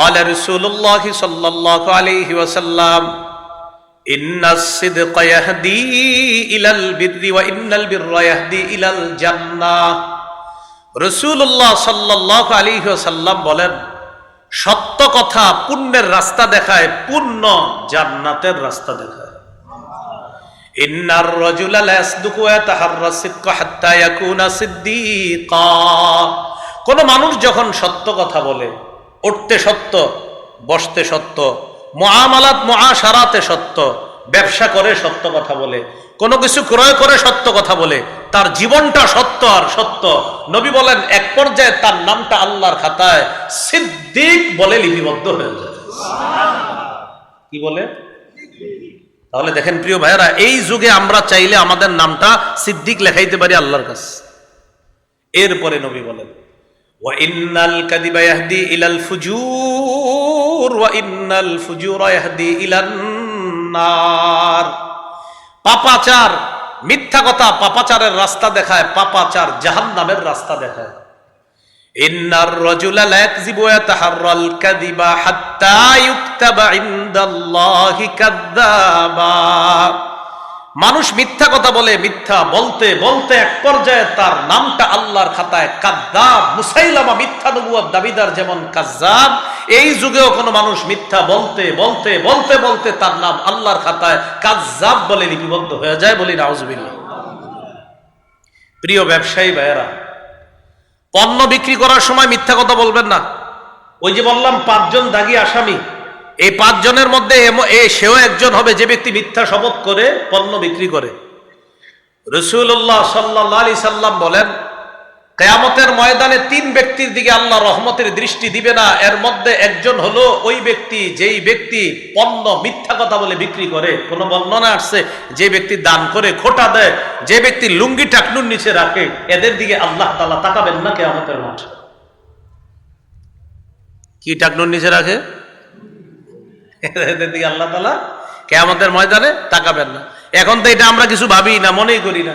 قال رسول الله صلى الله عليه وسلم إن الصدق يهدي إلى البر وإن البر يهدي إلى الجنة রসুল্লাহ সাল্লাহ আলী সাল্লাম বলেন সত্য কথা পুণ্যের রাস্তা দেখায় পুণ্য জান্নাতের রাস্তা দেখায় ইন্নার রাজুলা লা ইয়াসদুকু ওয়া ইয়াতাহাররা সিদকা হাত্তা ইয়াকুনা সিদ্দীকা কোন মানুষ যখন সত্য কথা বলে উঠতে সত্য বসতে সত্য মুআমালাত মুআশারাতে সত্য ব্যবসা করে সত্য কথা বলে কোনো কিছু ক্রয় করে সত্য কথা বলে তার জীবনটা সত্য আর সত্য। নবী বলেন এক পর্যায়ে তার নামটা আল্লাহর খাতায় সিদ্দিক বলে লিপিবদ্ধ হয়ে যায়। কি বলে? তাহলে দেখেন প্রিয় ভাইয়েরা এই যুগে আমরা চাইলে আমাদের নামটা সিদ্দিক লেখাইতে পারি আল্লাহর কাছে। এরপরে নবী বলেন وإن الكذب يهدي إلى الفجور وإن الفجور يهدي إلى النار পাপাচার মিথ্যা কথা পাপাচারের রাস্তা দেখায় পাপাচার জাহান্নামের রাস্তা দেখায় ইন্নার রাজুলা লা ইয়াকযিবু ওয়া ইয়াতাহাররাল কাযিবা হাত্তা ইউকতাবা ইনদাল্লাহি কাযযাবা মানুষ মিথ্যা কথা বলে, মিথ্যা বলতে বলতে এক পর্যায়ে তার নামটা আল্লাহর খাতায় কাদ্দাব, মুসাইলামা মিথ্যা নবুয়ার দাবিদার যেমন কাজ্জাব, এই যুগেও কোনো মানুষ মিথ্যা বলতে বলতে বলতে বলতে তার নাম আল্লাহর খাতায় কাজ্জাব বলে লিপিবদ্ধ হয়ে যায় বলি নাউজুবিল্লাহ। প্রিয় ব্যবসায়ী ভাইয়েরা, পণ্য বিক্রি করার সময় মিথ্যা কথা বলবেন না। ওই যে বললাম, পাঁচজন দাগি আসামি এই পাঁচজনের মধ্যে সেও একজন হবে যে ব্যক্তি মিথ্যা শপথ করে, পণ্য বিক্রি করে। রসুল্লাহ সাল্লাহ সাল্লাম বলেন, কেয়ামতের ময়দানে তিন ব্যক্তির দিকে আল্লাহ রহমতের দৃষ্টি দিবে না, এর মধ্যে একজন হলো ওই ব্যক্তি যেই ব্যক্তি পণ্য মিথ্যা কথা বলে বিক্রি করে। কোনো বর্ণনা আসছে? যে ব্যক্তি দান করে, খোটা দেয়, যে ব্যক্তি লুঙ্গি টাকনুর নিচে রাখে, এদের দিকে আল্লাহ তালা তাকাবেন না কেয়ামতের মাঠে। কি টাকনুর নিচে রাখে? এদের দিকে আল্লাহ তালা কেয়ামতের ময়দানে তাকাবেন না। এখন তো এটা আমরা কিছু ভাবি না, মনেই করি না।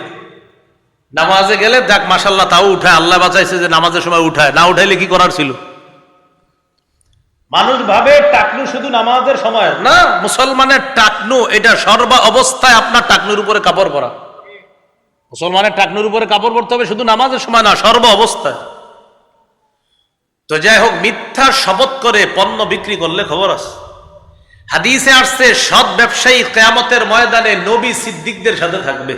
নামাজে গেলে দেখ মাসাল্লাহ তাও উঠায়। আল্লাহ বাঁচাইছে যে নামাজের সময় উঠায়। না উঠাইলে কি করার ছিল? মানুষ ভাবে টাকনু শুধু নামাজের সময়। না, মুসলমানের টাকনু, এটা সর্বা অবস্থায় আপনার টাকনুর উপরে কাপড় পরা। মুসলমানের টাকনুর উপরে কাপড় পরতে হবে শুধু নামাজের সময় না, সর্ব অবস্থায়। তো যাই হোক, মিথ্যা শপথ করে পণ্য বিক্রি করলে খবর আছে। হাদিসে আসছে, সৎ ব্যবসায়ী কেয়ামতের ময়দানে নবী সিদ্দিকদের সাথে থাকবে।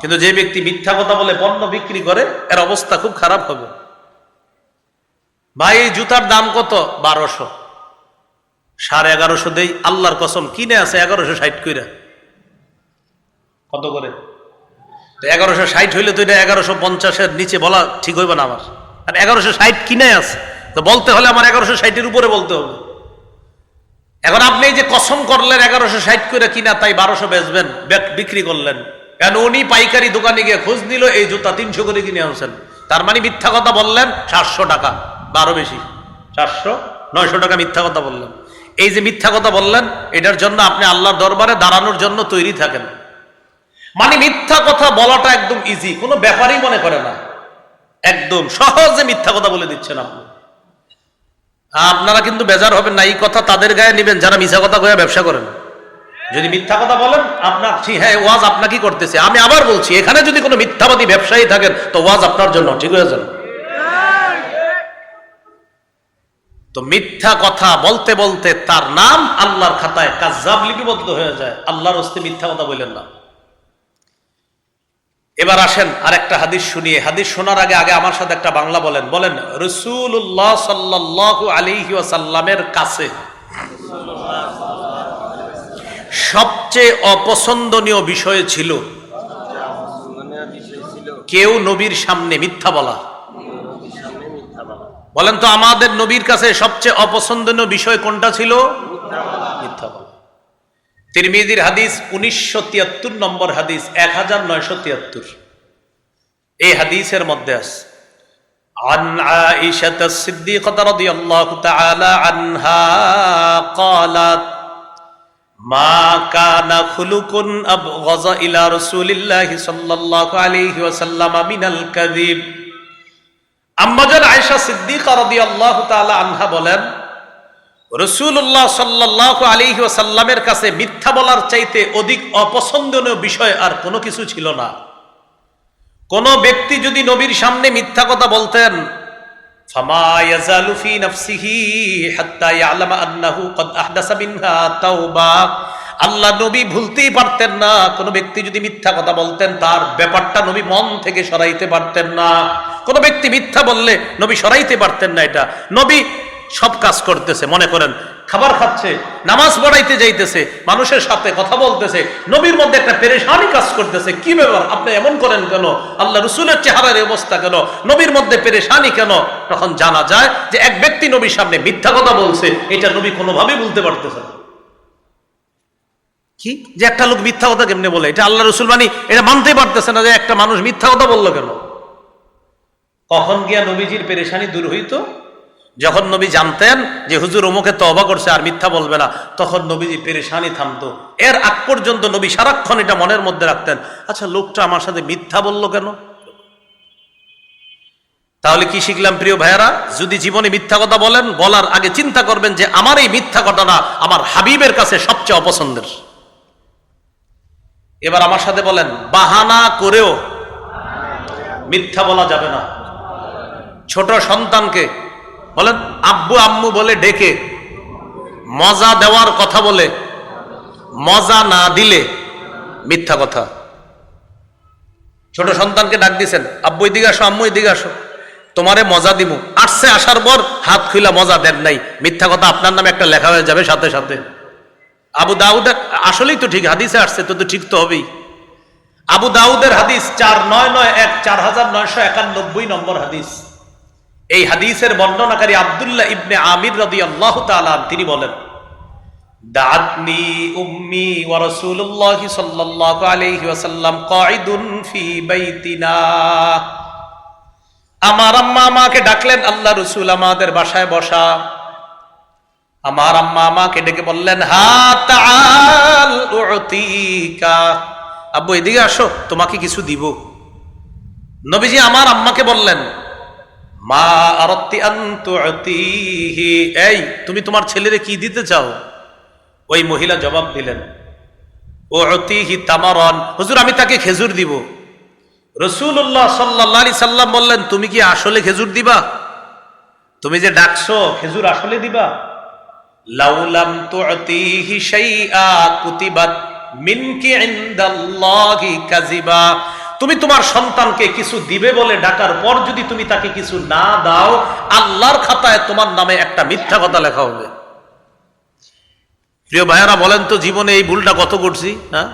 কিন্তু যে ব্যক্তি মিথ্যা কথা বলে পণ্য বিক্রি করে, এর অবস্থা খুব খারাপ হবে। ভাই, এই জুতার দাম কত? বারোশো। সাড়ে এগারোশো দেই, আল্লাহর কসম, কিনে আছে এগারোশো ষাট কইরা। কত করে? তো এগারোশো ষাট হইলে তো এটা এগারোশো পঞ্চাশের নিচে বলা ঠিক হইবে না আমার। আর এগারোশো ষাট কিনে আছে, তো বলতে হলে আমার এগারোশো ষাটের উপরে বলতে হবে। এখন আপনি যে কসম করলেন এগারোশো ষাট করে কিনা, তাই বারোশো বেচবেন বিক্রি করলেন। কেন উনি পাইকারি দোকানে গিয়ে খোঁজ নিল, এই জুতা তিনশো করে কিনে আনছেন। তার মানে মিথ্যা কথা বললেন, সাতশো টাকা, বারো বেশি। চারশো নয়শো টাকা মিথ্যা কথা বললেন। এই যে মিথ্যা কথা বললেন, এটার জন্য আপনি আল্লাহর দরবারে দাঁড়ানোর জন্য তৈরি থাকেন। মানে মিথ্যা কথা বলাটা একদম ইজি কোনো ব্যাপারই মনে করে না। একদম সহজে মিথ্যা কথা বলে দিচ্ছেন আপনি। আপনারা কিন্তু বেজার হবেন না। এই কথা তাদের গায়ে নেবেন, যারা মিথ্যা কথা কয়ে ব্যবসা করেন। যদি মিথ্যা কথা বলেন, আপনার হ্যাঁ ওয়াজ আপনাকে করতেছে? আমি আবার বলছি, এখানে যদি কোনো মিথ্যাবাদী ব্যবসায়ী থাকেন, তো ওয়াজ আপনার জন্য, ঠিক হয়ে যান তো মিথ্যা কথা বলতে বলতে তার নাম আল্লাহর খাতায় কাজাব লিপিবদ্ধ হয়ে যায়। আল্লাহর হস্তে মিথ্যা কথা বললেন না। এবার আসেন আরেকটা হাদিস শুনিয়ে। হাদিস শোনার আগে আগে আমার সাথে একটা বাংলা বলেন। বলেন রসুল্লাহ সাল্লাহ আলিহি কাছে সবচেয়ে অপছন্দনীয় বিষয় ছিল কেউ নবীর সামনে মিথ্যা বলা। বলেন তো, আমাদের নবীর কাছে সবচেয়ে অপছন্দনীয় বিষয় কোনটা ছিল? তিরমিজির হাদিস উনিশশো তিয়াত্তর নম্বর হাদিস এক হাজার নয়শো তিয়াত্তর এই হাদিসের মধ্যে আছে عن عائشة الصديقة رضي الله تعالى عنها قالت ما كان خلق أبغض إلى رسول الله صلى الله عليه وسلم من الكذب আম্মাজান আয়েশা সিদ্দিকা রাদিয়াল্লাহু তাআলা আনহা বলেন রসুল্লাহ সাল্লাহ আলী সাল্লামের কাছে মিথ্যা বলার চাইতে অধিক অপছন্দনীয় বিষয় আর কোনো কিছু ছিল না। কোন ব্যক্তি যদি নবীর সামনে মিথ্যা কথা বলতেন আল্লাহ নবী ভুলতেই পারতেন না। কোন ব্যক্তি যদি মিথ্যা কথা বলতেন, তার ব্যাপারটা নবী মন থেকে সরাইতে পারতেন না। কোন ব্যক্তি মিথ্যা বললে নবী সরাইতে পারতেন না এটা। নবী সব কাজ করতেছে মনে করেন খাবার খাচ্ছে নামাজ পড়াইতে যাইতেছে মানুষের সাথে কথা বলতেছে নবীর মধ্যে একটা পেরেশানি কাজ করতেছে কি ব্যাপার? আপনি এমন করেন কেন? আল্লাহ রসুলের চেহারার অবস্থা কেন? নবীর মধ্যে পেরেশানি কেন? তখন জানা যায় যে এক ব্যক্তি নবীর সামনে মিথ্যা কথা বলছে এটা নবী কোনোভাবেই বলতে পারতেছে না। কি? যে একটা লোক মিথ্যা কথা কেমনে বলে? এটা আল্লাহ রসুল মানি এটা মানতেই পারতেছে না যে একটা মানুষ মিথ্যা কথা বলল কেন? কখন গিয়া নবীজির পেরেশানি দূর হইতো? যখন নবী জানতেন যে হুজুর অমুকে তবা করছে আর মিথ্যা বলবে না, তখন নবীজি পেরেশানি থামতো। এর আগ পর্যন্ত নবী সারাক্ষণ এটা মনের মধ্যে রাখতেন। আচ্ছা লোকটা আমার সাথে মিথ্যা বলল কেন? তাহলে কি শিখলাম প্রিয় ভাইয়ারা? যদি জীবনে মিথ্যা কথা বলেন, বলার আগে চিন্তা করবেন যে আমার এই মিথ্যা ঘটনা আমার হাবিবের কাছে সবচেয়ে অপছন্দের। এবার আমার সাথে বলেন, বাহানা করেও মিথ্যা বলা যাবে না। ছোট সন্তানকে বলেন, আব্বু আম্মু বলে ডেকে, মজা দেওয়ার কথা বলে, মজা না দিলে মিথ্যা কথা। ছোট সন্তানকে ডাক দিছেন আব্বু এদিকে আসো, আম্মু এদিকে আসো, তোমারে মজা দিব আসছে, আসার পর হাত খুইলা মজা দেন নাই। মিথ্যা কথা আপনার নামে একটা লেখা হয়ে যাবে সাথে সাথে। আবু দাউদ, আসলেই তো ঠিক, হাদিসে আসছে, তো তো ঠিক তো হবেই। আবু দাউদের হাদিস চার নয় নয় এক, চার হাজার নয়শো একানব্বই নম্বর হাদিস। এই হাদিসের বর্ণনাকারী আবদুল্লাহ ইবনে আমির রদি আল্লাহ তিনি বলেন, দাআতনি উম্মি ওয়া রাসূলুল্লাহ সাল্লাল্লাহু আলাইহি ওয়াসাল্লাম ফি বাইতিনা। আমার আম্মা আমাকে ডাকলেন, আল্লাহ রসুল আমাদের বাসায় বসা। আমার আম্মা আমাকে ডেকে বললেন আব্বু, এদিকে আসো, তোমাকে কিছু দিব। নবীজি আমার আম্মাকে বললেন মা আরত্তি আন্তুতিহি এই, তুমি তোমার ছেলেরে কি দিতে চাও? ওই মহিলা জবাব দিলেন, ও অতিহি তামারন। হুজুর, আমি তাকে খেজুর দিব। রসুল্লাহ সাল্লাহ সাল্লাম বললেন, তুমি কি আসলে খেজুর দিবা? তুমি যে ডাকছো, খেজুর আসলে দিবা? লাউলাম তুতিহি শাইআ কুতিবাত মিনকি ইনদাল্লাহি কাযিবা। তুমি তোমার সন্তানকে কিছু দিবে বলে ডাকার পর যদি তুমি তাকে কিছু না দাও, আল্লাহর খাতায় তোমার নামে একটা মিথ্যা কথা লেখা হবে। প্রিয় ভাইয়ারা, বলেন তো জীবনে এই ভুলটা কত করছি হ্যাঁ?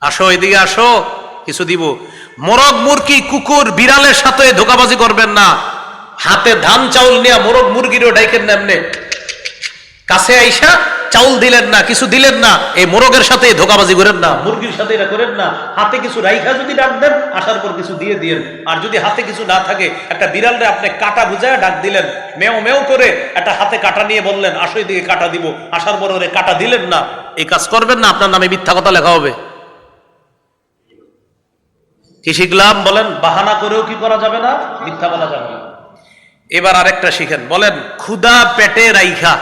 আসো, এদিকে আসো, কিছু দিব। মোরগ, মুরগি, কুকুর, বিড়ালের সাথে ধোকাবাজি করবেন না। হাতে ধান, চাউল নিয়ে মোরগ, মুরগিরও ডাইকেন না এমনি। কাছে আইসা চাউল দিলেন না, কিছু দিলেন না, এই মোরগের সাথে ধোকাবাজি করেন না, মুরগির সাথে এটা করেন না, হাতে কিছু রাইখা যদি ডাক দেন, আসার পর কিছু দিয়ে দিয়েন। আর যদি হাতে কিছু না থাকে, একটা বিড়ালরে আপনি কাটা বুঝায় ডাক দিলেন, মেও মেও করে একটা হাতে কাটা নিয়ে বললেন, আসো দিকে কাটা দিব, আসার পর ওরে কাটা দিলেন না। এই কাজ করবেন না, আপনার নামে মিথ্যা কথা লেখা হবে। কি শিখলাম? বলেন, বাহানা করেও কি করা যাবে না? মিথ্যা বলা যাবে না। এবার আরেকটা শিখেন, বলেন ক্ষুদা পেটে রাইখা।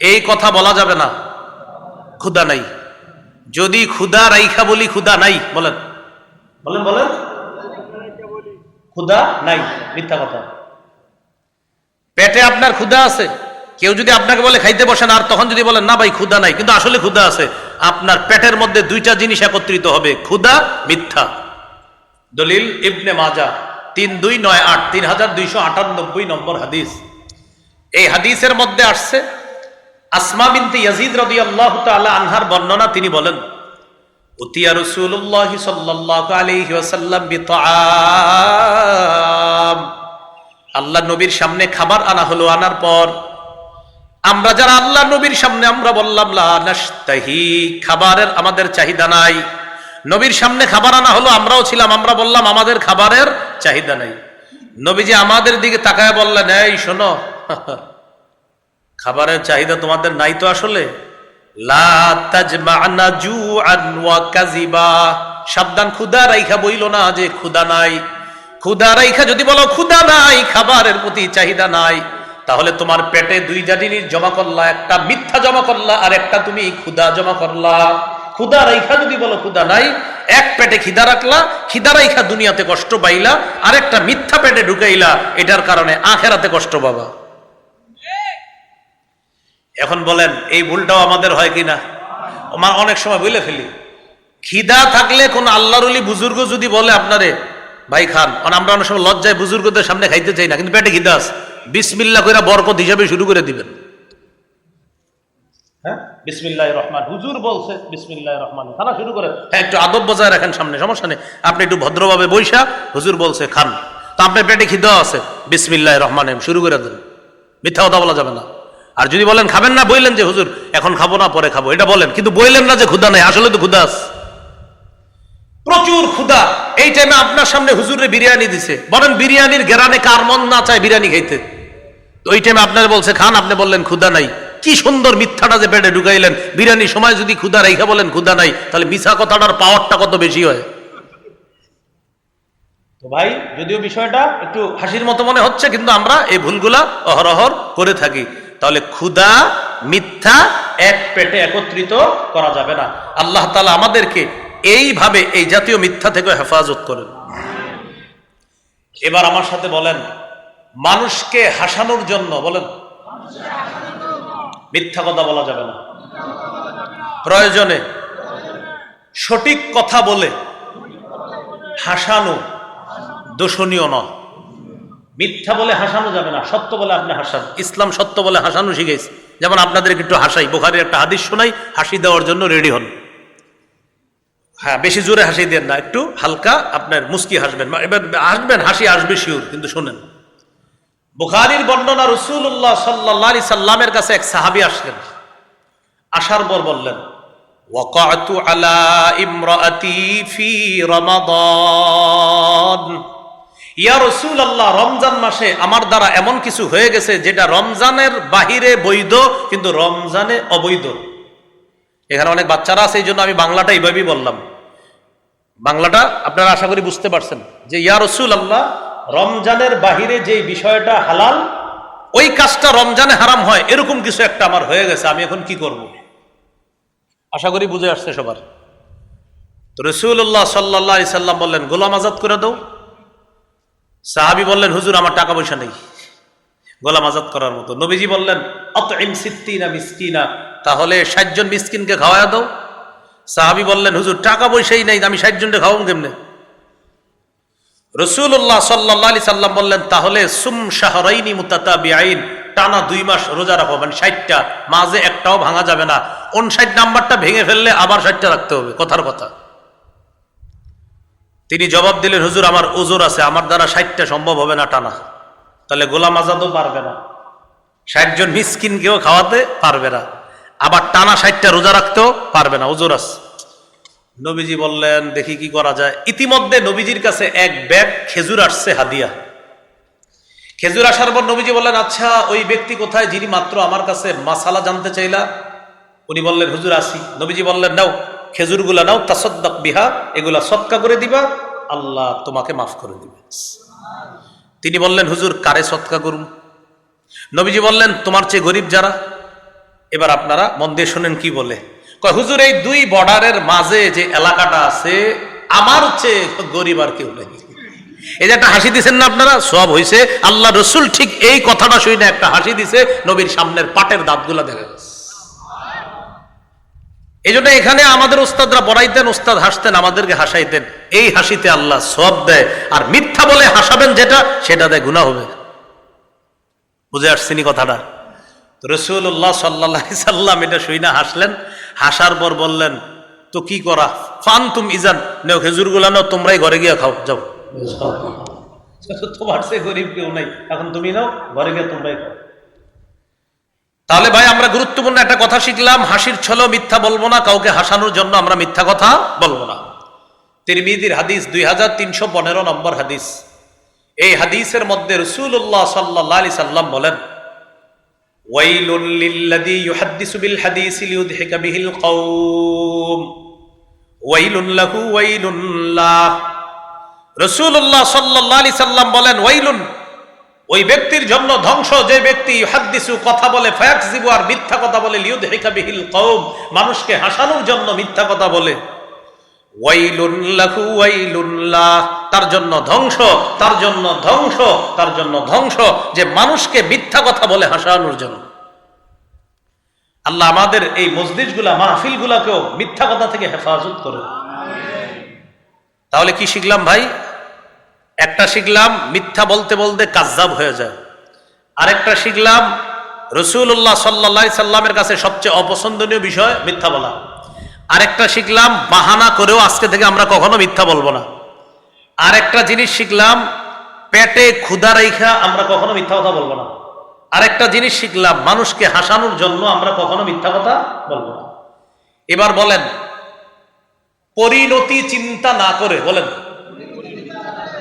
এই কথা বলা যাবে না। ক্ষুদা নাই। যদি ক্ষুদা রাইখা বলি ক্ষুদা নাই, বলেন। বলেন বলেন। ক্ষুদা নাই, মিথ্যা কথা। পেটে আপনার ক্ষুদা আছে, কেউ যদি আপনাকে বলে খাইতে বসেন আর তখন যদি বলেন, না ভাই ক্ষুদা নাই। কিন্তু আসলে ক্ষুদা আছে। আপনার পেটের মধ্যে দুইটা জিনিস একত্রিত হবে ক্ষুদা মিথ্যা। দলিল ইবনে মাজা, তিন দুই নয় আট, তিন হাজার দুইশো আটানব্বই নম্বর হাদিস। এই হাদিসের মধ্যে আসছে আসমা বিনতে ইয়াজিদ রাদিয়াল্লাহু তাআলা আনহার বর্ণনা, তিনি বলেন, উতিয়া রাসূলুল্লাহ সাল্লাল্লাহু আলাইহি ওয়াসাল্লাম আল্লাহ নবীর সামনে খাবার আনা হলো আনার পর, আমরা যারা আল্লাহ নবীর সামনে, আমরা বললাম, লা নাশতাহি, খাবারের আমাদের চাহিদা নাই। নবীর সামনে খাবার আনা হলো, আমরাও ছিলাম, আমরা বললাম, আমাদের খাবারের চাহিদা নাই। নবীজি আমাদের দিকে তাকায় বললেন, এই শোনো খাবারের চাহিদা তোমাদের নাই তো আসলে? সাবধান, ক্ষুধা রাইখা বইল না যে ক্ষুধা নাই। ক্ষুধা রাইখা যদি বলো ক্ষুধা নাই, খাবারের প্রতি চাহিদা নাই, তাহলে তোমার পেটে দুইটা জিনিস জমা করলা, একটা মিথ্যা জমা করলা আর একটা তুমি ক্ষুদা জমা করলা। ক্ষুদা রাইখা যদি বলো ক্ষুদা নাই, এক পেটে খিদা রাখলা, খিদা রাইখা দুনিয়াতে কষ্ট পাইলা আর একটা মিথ্যা পেটে ঢুকাইলা, এটার কারণে আখেরাতে কষ্ট পাবা। এখন বলেন, এই ভুলটাও আমাদের হয় কিনা? আমার অনেক সময় বলে ফেলি। খিদা থাকলে কোন আল্লাহর বুজুর্গ যদি বলে আপনারে, ভাই খান, কারণ আমরা অনেক সময় লজ্জায় বুজুর্গদের সামনে খাইতে চাই না, কিন্তু পেটে খিদা আছে। বিসমিল্লা করে বরকত হিসাবে শুরু করে দিবেন। হ্যাঁ? রহমান। হুজুর বলছে রহমান। খানা শুরু করে হ্যাঁ একটু আদব বজায় রাখেন সামনে, সমস্যা নেই। আপনি একটু ভদ্রভাবে হুজুর বলছে, খান। তো আপনার পেটে খিদা আছে বিসমিল্লাহ রহমান শুরু করে দেন। মিথ্যা কথা বলা যাবে না। আর যদি বলেন, খাবেন না বললেন যে, হুজুর, এখন খাব না, পরে খাব। এটা বলেন, কিন্তু বললেন না যে ক্ষুদা নেই। আসলে তো ক্ষুদা প্রচুর ক্ষুদা এই টাইমে আপনার সামনে হুজুরে বিরিয়ানি দিছে। বলেন, বিরিয়ানির গেরানে কার মন না চায় বিরিয়ানি খাইতে? ওই টাইমে আপনার বলছে, খান, আপনি বললেন ক্ষুদা নাই। কি সুন্দর মিথ্যাটা যে পেটে ঢুকাইলেন। বিরিয়ানির সময় যদি ক্ষুদা রেখা বলেন ক্ষুদা নাই, তাহলে মিছা কথাটার পাওয়ারটা কত বেশি হয়? তো ভাই, যদিও বিষয়টা একটু হাসির মতো মনে হচ্ছে, কিন্তু আমরা এই ভুলগুলা অহরহর করে থাকি। তাহলে ক্ষুদা মিথ্যা এক পেটে একত্রিত করা যাবে না। আল্লাহ তালা আমাদেরকে এইভাবে এই জাতীয় মিথ্যা থেকে হেফাজত করেন। এবার আমার সাথে বলেন, মানুষকে হাসানোর জন্য বলেন, মিথ্যা কথা বলা যাবে না। প্রয়োজনে সঠিক কথা বলে হাসানো দোষণীয় নয়। মিথ্যা বলে হাসানো যাবে না, সত্য বলে আপনি হাসান। ইসলাম সত্য বলে হাসানো শিখেছে যেমন আপনাদের একটু হাসাই, বোখারের একটা হাদিস শোনাই, হাসি দেওয়ার জন্য রেডি হন। হ্যাঁ বেশি জোরে হাসি দেন না, একটু হালকা আপনার মুস্কি হাসবেন। এবার হাসবেন, হাসি আসবে শিওর, কিন্তু শোনেন। বুখারির বর্ণনা রসুল্লাহ সাল্লা সাল্লামের কাছে এক সাহাবি আসলেন। আসার পর বললেন আলা ইমরাতি ফি রমাদান। ইয়া রসুল আল্লাহ রমজান মাসে আমার দ্বারা এমন কিছু হয়ে গেছে যেটা রমজানের বাহিরে বৈধ, কিন্তু রমজানে অবৈধ। এখানে অনেক বাচ্চারা আছে এই জন্য আমি বাংলাটা এইভাবেই বললাম। বাংলাটা আপনারা আশা করি বুঝতে পারছেন যে ইয়া রসুল আল্লাহ রমজানের বাহিরে যে বিষয়টা হালাল, ওই কাজটা রমজানে হারাম হয়, এরকম কিছু একটা আমার হয়ে গেছে, আমি এখন কি করব? আশা করি বুঝে আসছে সবার। তো রসুল্লাহ সাল্লাহ সাল্লাম বললেন, গোলাম আজাদ করে দাও। সাহাবি বললেন, হুজুর, আমার টাকা পয়সা নেই। গোলাম আজাদ করার মতো। নবীজি বললেন অত ইম সিদ্দিনা মিসকিনা, তাহলে ষাট জন মিসকিনকে খাওয়া দাও। সাহাবি বললেন, হুজুর টাকা পয়সাই নেই, আমি ষাট জনকে খাওয়াম কেমনে? রসুল্লাহ সাল্লাহ আলি সাল্লাম বললেন, তাহলে সুম শাহরাইনি মুতাতা বিআইন টানা দুই মাস রোজা রাখো মানে ষাটটা, মাঝে একটাও ভাঙা যাবে না। কোন ষাট নাম্বারটা ভেঙে ফেললে আবার ষাটটা রাখতে হবে। কথার কথা। তিনি জবাব দিলেন হুজুর, আমার ওজোর আছে, আমার দ্বারা ষাটটা সম্ভব হবে না টানা। তাহলে গোলাম আজাদও পারবে না। ষাট জন মিসকিনকেও খাওয়াতে পারবে না। আবার টানা ষাটটা রোজা রাখতেও পারবে না, ওজোর আছে। নবীজি বললেন, দেখি কি করা যায়। ইতিমধ্যে নবীজির কাছে এক ব্যাগ খেজুর আসছে, হাদিয়া। খেজুর আসার পর নবীজি বললেন আচ্ছা ওই ব্যক্তি কোথায় যিনি মাত্র আমার কাছে মাসালা জানতে চাইলা? উনি বললেন, হুজুর, আসি। নবীজি বললেন, নাও। খেজুরগুলা নাও, তাসদ্দাক বিহা, এগুলা সৎকা করে দিবা, আল্লাহ তোমাকে মাফ করে দিবে। তিনি বললেন, হুজুর, কারে সৎকা করুন নবীজি বললেন, তোমার চেয়ে গরিব যারা? এবার আপনারা মন দিয়ে শোনেন কি বলে। কয়, হুজুর, এই দুই বর্ডারের মাঝে যে এলাকাটা আছে, আমার চেয়ে গরিব আর কেউ নেই। এই যে একটা হাসি দিছেন না আপনারা? সব হইছে, আল্লাহ রসুল ঠিক এই কথাটা শুনে একটা হাসি দিছে, নবীর সামনের পাটের দাঁতগুলা দেখা গেছে এই জন্য এখানে আমাদের ওস্তাদরা পড়াইতেন ওস্তাদ হাসতেন, আমাদেরকে হাসাইতেন। এই হাসিতে আল্লাহ সব দেয়। আর মিথ্যা বলে হাসাবেন যেটা, সেটা দেয় গুণা হবে। বুঝে আসছিনি কথাটা? রসুল্লাহ সাল্লাহ সাল্লাম এটা শুই না হাসলেন। হাসার পর বললেন, তো কি করা? ফান তুম ইজান। নেও খেজুরগুলা নাও, তোমরাই ঘরে গিয়ে খাও, যাও। তোমার সে গরিব কেউ নাই। এখন তুমি নাও, ঘরে গিয়ে তোমরাই খাও। তাহলে ভাই, আমরা গুরুত্বপূর্ণ একটা কথা শিখলাম, হাসির ছলেও মিথ্যা বলব না, কাউকে হাসানোর জন্য আমরা মিথ্যা কথা বলব না। তিরমিদির হাদিস দুই হাজার তিনশো পনেরো নম্বর হাদিস। এই হাদিসের মধ্যে রসুল্লাহ সাল্লাহ সাল্লাম বলেন রসুল্লাহ সাল্লাহ সাল্লাম বলেন, ওয়াইলুন ওই ব্যক্তির জন্য ধ্বংস, যে ব্যক্তি হাদ্দিসু কথা বলে ফায়াকজিবু আর মিথ্যা কথা বলে লিউদহিকা বিহিল কওম, মানুষকে হাসানোর জন্য মিথ্যা কথা বলে। তার জন্য ধ্বংস, তার জন্য ধ্বংস, তার জন্য ধ্বংস, যে মানুষকে মিথ্যা কথা বলে হাসানোর জন্য। আল্লাহ আমাদের এই মসজিদগুলা মাহফিলগুলাকেও মিথ্যা কথা থেকে হেফাজত করে তাহলে কি শিখলাম ভাই? একটা শিখলাম, মিথ্যা বলতে বলতে কাজ্জাব হয়ে যায়। আরেকটা শিখলাম রসুল্লাহ সাল্লা সাল্লামের কাছে সবচেয়ে অপছন্দনীয় বিষয় মিথ্যা বলা। আরেকটা শিখলাম, বাহানা করেও আজকে থেকে আমরা কখনো মিথ্যা বলব না। আরেকটা জিনিস শিখলাম, পেটে ক্ষুধা রেখা আমরা কখনো মিথ্যা কথা বলব না। আরেকটা জিনিস শিখলাম, মানুষকে হাসানোর জন্য আমরা কখনো মিথ্যা কথা বলব না। এবার বলেন, পরিণতি চিন্তা না করে, বলেন।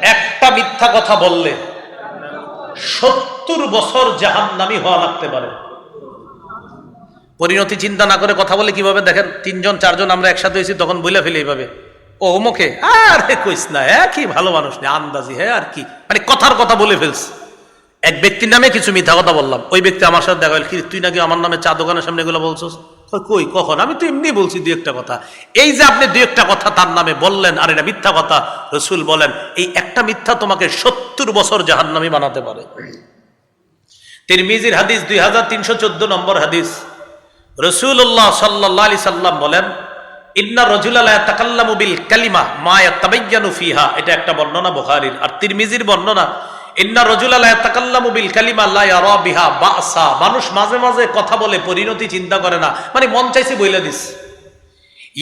একটা মিথ্যা কথা বললে সত্তর বছর জাহান নামি হওয়া লাগতে পারে। পরিণতি চিন্তা না করে কথা বলে কীভাবে? দেখেন, তিনজন, চারজন আমরা একসাথে হয়েছি, তখন বলে ফেলে এইভাবে। ও অমুকে, আরে কইস না হ্যাঁ কি ভালো মানুষ নেই আন্দাজি হ্যাঁ আর কি। মানে কথার কথা বলে ফেলস এক ব্যক্তির নামে কিছু মিথ্যা কথা বললাম। ওই ব্যক্তি আমার সাথে দেখা কি তুই নাকি আমার নামে চা দোকানের সামনে এগুলো বলছস? কই, কখন? আমি তো এমনি বলছি দুই একটা কথা। এই যে আপনি দুই একটা কথা তার নামে বললেন আর এটা মিথ্যা কথা রসুল বলেন এই একটা মিথ্যা তোমাকে সত্তর বছর জাহান্নামি বানাতে পারে। তিরমিজির হাদিস দুই হাজার তিনশো চোদ্দ নম্বর হাদিস। রসুল্লাহ সাল্লাহ আলি সাল্লাম বলেন ইন্না তাকাল্লামু কালিমা মা ইয়াতাবায়্যানু ফিহা। এটা একটা বর্ণনা বুখারীর। আর তিরমিজির বর্ণনা ইন্না বিল কালিমা লা ইয়ারা বিহা বাসা। মানুষ মাঝে মাঝে কথা বলে, পরিণতি চিন্তা করে না। মানে মন চাইছে বইলা দিস।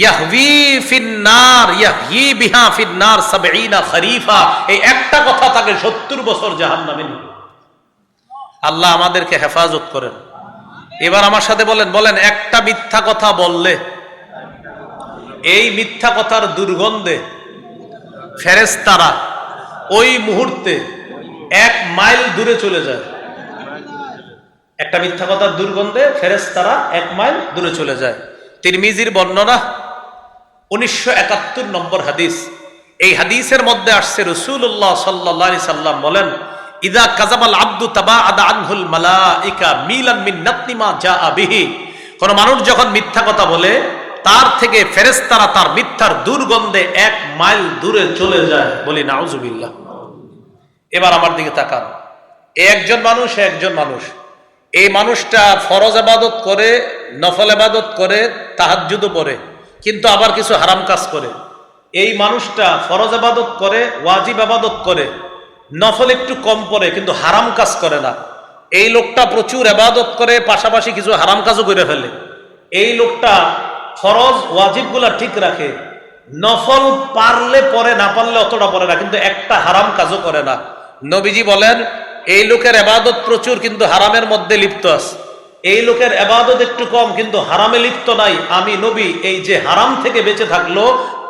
ইয়াহবি ফিন্নার ইয়াহি বিহা ফিন্নার সাবঈনা খরিফা। এই একটা কথা তাকে 70 বছর জাহান্নামে নিবে আল্লাহ আমাদেরকে হেফাজত করেন। এবার আমার সাথে বলেন বলেন, একটা মিথ্যা কথা বললে, এই মিথ্যা কথার দুর্গন্ধে ফেরেস্তারা ওই মুহূর্তে এক মাইল দূরে চলে যায়। একটা মিথ্যা কথার দুর্গন্ধে ফেরেস্তারা এক মাইল দূরে চলে যায়। তিরমিজির বর্ণনা উনিশশো একাত্তর নম্বর হাদিস। এই হাদিসের মধ্যে আসছে রসুল্লাহ সাল্লাহ সাল্লাম বলেন, ইদা কাজাবাল আব্দু তাবা আদা আনহুল যা আবিহি কোন মানুষ যখন মিথ্যা কথা বলে, তার থেকে ফেরেস্তারা তার মিথ্যার দুর্গন্ধে এক মাইল দূরে চলে যায় বলি নাউজুবিল্লাহ। এবার আমার দিকে তাকান। একজন মানুষ একজন মানুষ। এই মানুষটা ফরজ আবাদত করে, নফল আবাদত করে তাহাজ্জুদও পড়ে, কিন্তু আবার কিছু হারাম কাজ করে। এই মানুষটা ফরজ আবাদত করে, ওয়াজিব আবাদত করে, নফল একটু কম পড়ে, কিন্তু হারাম কাজ করে না। এই লোকটা প্রচুর আবাদত করে, পাশাপাশি কিছু হারাম কাজও করে ফেলে। এই লোকটা ফরজ ওয়াজিবগুলা ঠিক রাখে। নফল পারলে পরে না পারলে অতটা পরে না, কিন্তু একটা হারাম কাজও করে না। নবীজি বলেন, এই লোকের এবাদত প্রচুর, কিন্তু হারামের মধ্যে লিপ্ত আছে। এই লোকের এবাদত একটু কম, কিন্তু হারামে লিপ্ত নাই। আমি নবী, এই যে হারাম থেকে বেঁচে থাকল,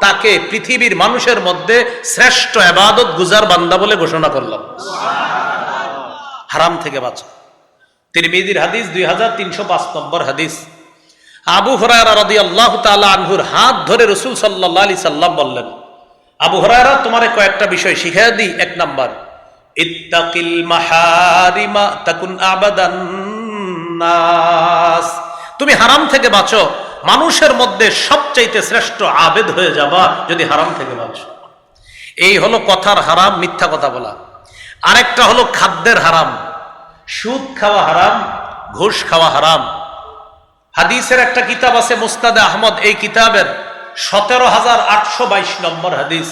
তাকে পৃথিবীর মানুষের মধ্যে শ্রেষ্ঠ এবাদত গুজার বান্দা বলে ঘোষণা করলাম। হারাম থেকে বাঁচো। তিরমিদির হাদিস দুই হাজার তিনশো পাঁচ নম্বর হাদিস। আবু হরায়রা রদি আল্লাহ তালা আনহুর হাত ধরে রসুল সাল্লাহ আলি সাল্লাম বললেন, আবু হরায়রা, তোমারে কয়েকটা বিষয় শিখাই দিই। এক নাম্বার ইত্তাকিল মাহারিমা তাকুন আবাদান নাস। তুমি হারাম থেকে বাঁচো, মানুষের মধ্যে সবচাইতে শ্রেষ্ঠ আবেদ হয়ে যাবা যদি হারাম থেকে বাঁচো। এই হলো কথার হারাম, মিথ্যা কথা বলা। আরেকটা হলো খাদ্যের হারাম। সুদ খাওয়া হারাম, ঘুষ খাওয়া হারাম। হাদিসের একটা কিতাব আছে মুস্তাদে আহমদ, এই কিতাবের সতেরো হাজার আটশো বাইশ নম্বর হাদিস।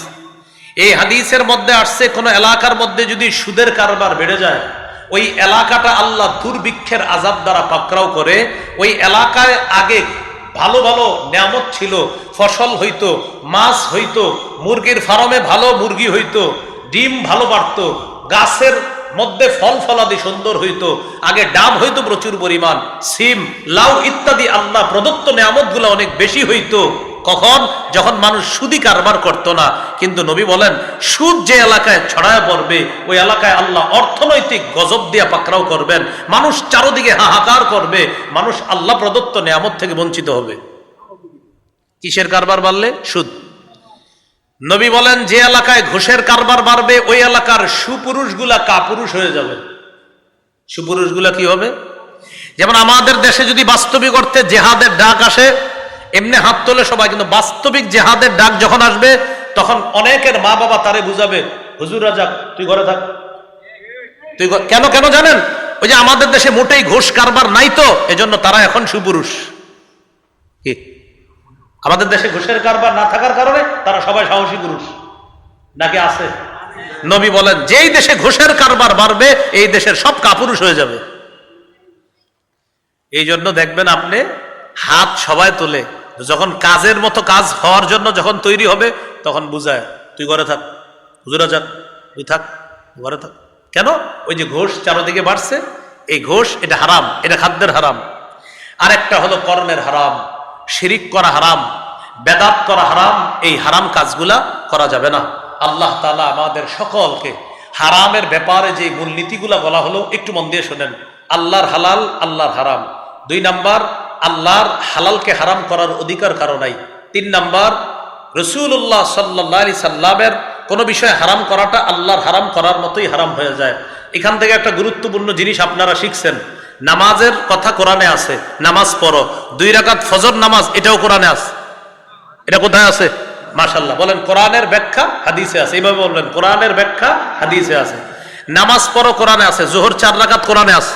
এই হাদিসের মধ্যে আসছে, কোন এলাকার মধ্যে যদি সুদের কারবার বেড়ে যায়, ওই এলাকাটা আল্লাহ দুর্ভিক্ষের আজাব দ্বারা পাকড়াও করে, ওই এলাকায় আগে ভালো ভালো নিয়ামত ছিল, ফসল হইতো, মাছ হইতো, মুরগির ফার্মে ভালো মুরগি হইতো, ডিম ভালো বাড়তো, গাছের মধ্যে ফল ফলাদি সুন্দর হইতো, আগে ডাব হইতো প্রচুর পরিমাণ, সিম, লাউ ইত্যাদি আল্লাহ প্রদত্ত নিয়ামত অনেক বেশি হইতো। কখন? যখন মানুষ সুদি কারবার করতো না। কিন্তু নবী বলেন, সুদ যে এলাকায় ছড়ায় পড়বে, ওই এলাকায় আল্লাহ অর্থনৈতিক গজব দিয়া পাকড়াও করবেন। মানুষ চারোদিকে হাহাকার করবে। মানুষ আল্লাহ প্রদত্ত নিয়ামত থেকে বঞ্চিত হবে। কিসের কারবার বাড়লে? সুদ। নবী বলেন, যে এলাকায় ঘোষের কারবার বাড়বে, ওই এলাকার সুপুরুষগুলা কাপুরুষ হয়ে যাবে। সুপুরুষগুলা কি হবে? যেমন আমাদের দেশে যদি বাস্তবিক অর্থে জেহাদের ডাক আসে এমনি হাত তোলে সবাই, কিন্তু বাস্তবিক জেহাদের ডাক যখন আসবে, তখন অনেকের মা বাবা তারে বুঝাবে, হুজুর রাজা, তুই ঘরে থাক। তুই কেন কেন জানেন? ওই যে আমাদের দেশে মোটেই ঘোষ কারবার নাই তো, এজন্য তারা এখন সুপুরুষ। আমাদের দেশে ঘোষের কারবার না থাকার কারণে তারা সবাই সাহসী পুরুষ। নাকি আছে? নবী বলেন, যেই দেশে ঘোষের কারবার বাড়বে, এই দেশের সব কাপুরুষ হয়ে যাবে। এই জন্য দেখবেন আপনি হাত সবাই তোলে। যখন কাজের মতো কাজ হওয়ার জন্য যখন তৈরি হবে, তখন বুঝায়, তুই ঘরে থাক, হুজুরা যাক তুই থাক, ঘরে থাক। কেন? ওই যে ঘোষ চারোদিকে বাড়ছে, এই ঘোষ এটা হারাম, এটা খাদ্যের হারাম। আর একটা হলো কর্মের হারাম, শিরিক করা হারাম, বেদাত করা হারাম, এই হারাম কাজগুলা করা যাবে না। আল্লাহ তালা আমাদের সকলকে হারামের ব্যাপারে যে মূলনীতিগুলা বলা হলো, একটু মন দিয়ে শোনেন। আল্লাহর হালাল, আল্লাহর হারাম। দুই নাম্বার আল্লাহর হালালকে হারাম করার অধিকার কারও নাই। তিন নাম্বার রসুল্লাহ সাল্লাহ আলি সাল্লামের কোনো বিষয় হারাম করাটা আল্লাহর হারাম করার মতোই হারাম হয়ে যায়। এখান থেকে একটা গুরুত্বপূর্ণ জিনিস আপনারা শিখছেন। নামাজের কথা কোরআনে আছে, নামাজ পড়ো। দুই রাকাত ফজর নামাজ, এটাও কোরআনে আছে। এটা কোথায় আছে? মাশাল্লাহ বলেন কোরআনের ব্যাখ্যা হাদিসে আছে। এইভাবে বললেন কোরআনের ব্যাখ্যা হাদিসে আছে। নামাজ পড়ো কোরআনে আছে, জোহর চার রাকাত কোরআনে আছে।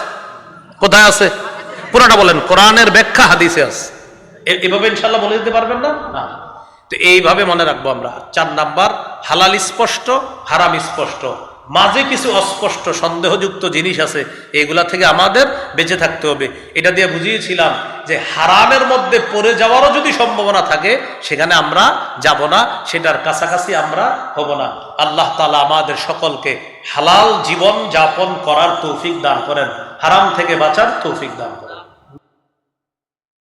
কোথায় আছে? পুরাটা বলেন কোরআনের ব্যাখ্যা হাদিসে আছে। এভাবে ইনশাল্লাহ বলে দিতে পারবেন না? না। তো এইভাবে মনে রাখব আমরা। চার নাম্বার হালাল স্পষ্ট হারাম স্পষ্ট। মাঝে কিছু অস্পষ্ট সন্দেহযুক্ত জিনিস আছে এগুলা থেকে আমাদের বেঁচে থাকতে হবে। এটা দিয়ে বুঝিয়েছিলাম যে হারামের মধ্যে পড়ে যাওয়ারও যদি সম্ভাবনা থাকে সেখানে আমরা যাব না সেটার কাছাকাছি আমরা হব না। আল্লাহ তালা আমাদের সকলকে হালাল জীবন যাপন করার তৌফিক দান করেন। হারাম থেকে বাঁচার তৌফিক দান করেন।